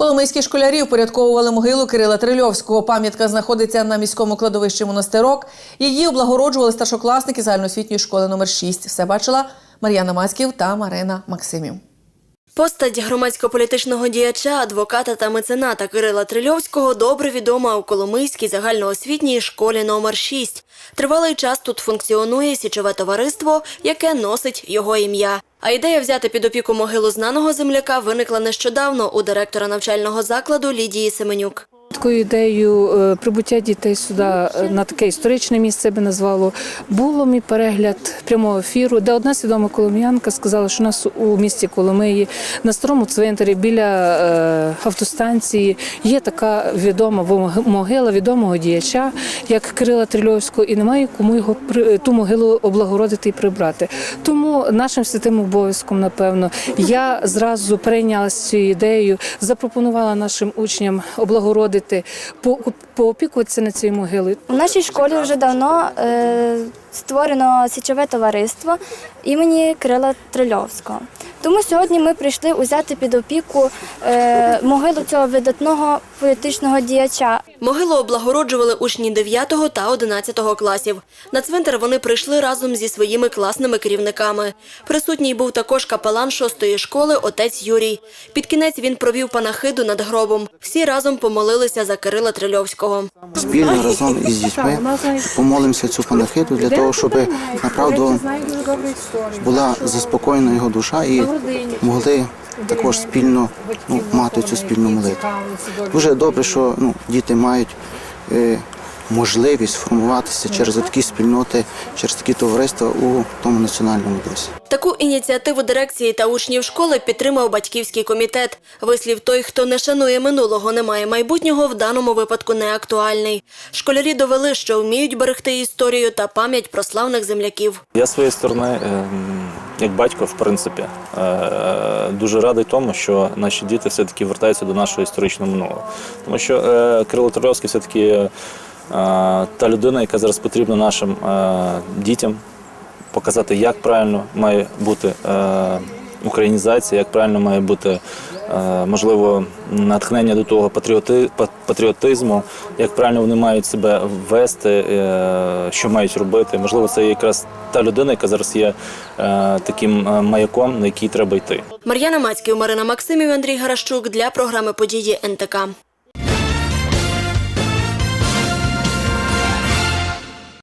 Коломийські школярі впорядковували могилу Кирила Трильовського. Пам'ятка знаходиться на міському кладовищі монастирок. Її облагороджували старшокласники загальноосвітньої школи номер 6. Все бачила Мар'яна Мацьків та Марина Максимів. Постать громадсько-політичного діяча, адвоката та мецената Кирила Трильовського добре відома у Коломийській загальноосвітній школі номер 6. Тривалий час тут функціонує січове товариство, яке носить його ім'я. А ідея взяти під опіку могилу знаного земляка виникла нещодавно у директора навчального закладу Лідії Семенюк. Такою ідеєю е, прибуття дітей сюди е, на таке історичне місце би назвало було мій перегляд прямого ефіру, де одна свідома коломіянка сказала, що у нас у місті Коломиї на старому цвинтарі біля е, автостанції є така відома могила відомого діяча, як Кирила Трильовського, і немає кому його ту могилу облагородити і прибрати. Тому нашим святим обов'язком, напевно, я зразу перейнялася цією ідеєю, запропонувала нашим учням облагородити, по- поопікуватися на цій могилою. У нашій школі вже давно е, створено січове товариство імені Крила Трильовського. Тому сьогодні ми прийшли узяти під опіку е, могилу цього видатного політичного діяча. Могилу облагороджували учні 9 та 11 класів. На цвинтар вони прийшли разом зі своїми класними керівниками. Присутній був також капелан 6-ї школи отець Юрій. Під кінець він провів панахиду над гробом. Всі разом помолилися за Кирила Трильовського. спільно разом із дітьми помолимося цю панахиду для того, щоб направду була заспокоєна його душа і могли також спільно ну, мати цю спільну молитву. Дуже добре, що ну, діти мають е, можливість формуватися через такі спільноти, через такі товариства у тому національному дусі. Таку ініціативу дирекції та учнів школи підтримав батьківський комітет. Вислів той, хто не шанує минулого, не має майбутнього, в даному випадку не актуальний. Школярі довели, що вміють берегти історію та пам'ять про славних земляків. Я з своєї сторони, ем, як батько, в принципі, е, дуже радий тому, що наші діти все-таки вертаються до нашого історичного минулого. Тому що е, Кирило Трильовський все-таки е, та людина, яка зараз потрібна нашим дітям показати, як правильно має бути українізація, як правильно має бути. Е, Можливо, натхнення до того патріоти, патріотизму, як правильно вони мають себе вести, е, що мають робити. Можливо, це якраз та людина, яка зараз є е, таким маяком, на який треба йти. Мар'яна Мацьків, Марина Максимів, Андрій Гаращук для програми події НТК.